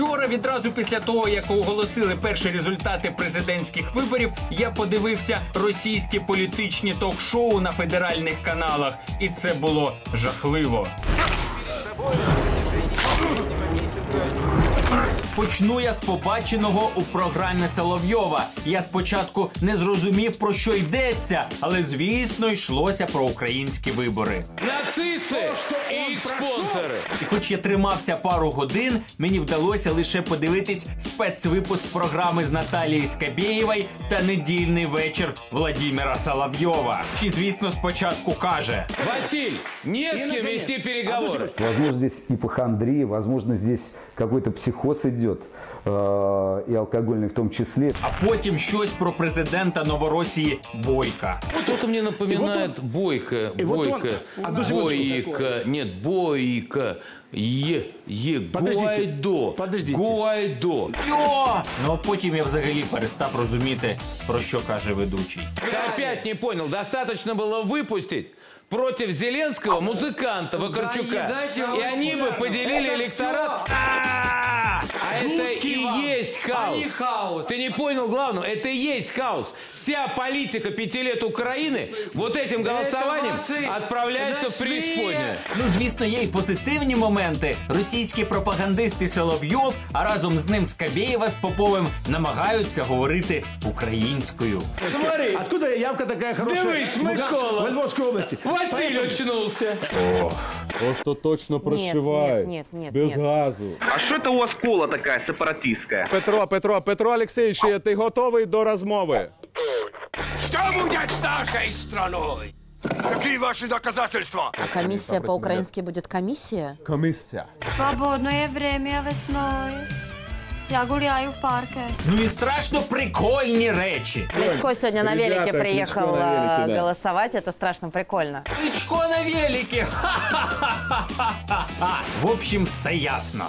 Вчора, відразу після того, як оголосили перші результати президентських виборів, я подивився російські політичні ток-шоу на федеральних каналах, і це було жахливо. Почну я з побаченого у програмі Соловйова. Я спочатку не зрозумів про що йдеться, але звісно йшлося про українські вибори. Нацисты и их спонсоры. І хоч я тримався пару годин, мені вдалося лише подивитись спецвипуск програми з Наталією Скабєєвою та недільний вечір Владіміра Соловйова. Чи, звісно, спочатку каже: Василь, не с кем вести переговоры. Возможно, здесь ипохондрия, возможно, здесь какой-то психоз идет, э, и алкогольный в том числе. а потім щось про президента Новоросії Бойка. Что-то мне напоминает Бойко, вот он- Бойко, одну секундочку. Бойко, нет, Бойко, Е, Е, Подождите, Гуайдо, подождите. Гуайдо. Йо! Ну а потім я взагалі перестав розуміти, про що каже ведучий. Ты опять не понял, достаточно было выпустить против Зеленского музыканта Вакарчука. И они бы поделили электорат. А это и есть хаос. Ты не понял главного, это и есть хаос. Вся политика пяти лет Украины вот этим голосованием отправляется в преисподнюю. Ну, звісно, є й позитивні моменти. Російські пропагандисти Соловйов, а разом з ним Скабєєва з Поповим намагаються говорити українською. Смотри. Откуда явка такая хорошая? Дивись, в Луган- Микола. В Львовской области. Василь очнулся. Остаточно прошивает. нет, нет, без нет. газу. А що це у вас кола така сепаратистська? Петро, Петро, Петро Олексійович, ти готовий до розмови? Что будет с нашей страной? Какие ваши доказательства? Комиссия по-украински будет комиссия? Комісія. Свободное время весной. Я гуляю в парке. Ну і страшно прикольні речі. Кличко сегодня на Ребята, велике приехал Кличко на велике, э, да. голосовать. Это страшно прикольно. Кличко на велике. Ха-ха-ха-ха-ха. В общем, все ясно.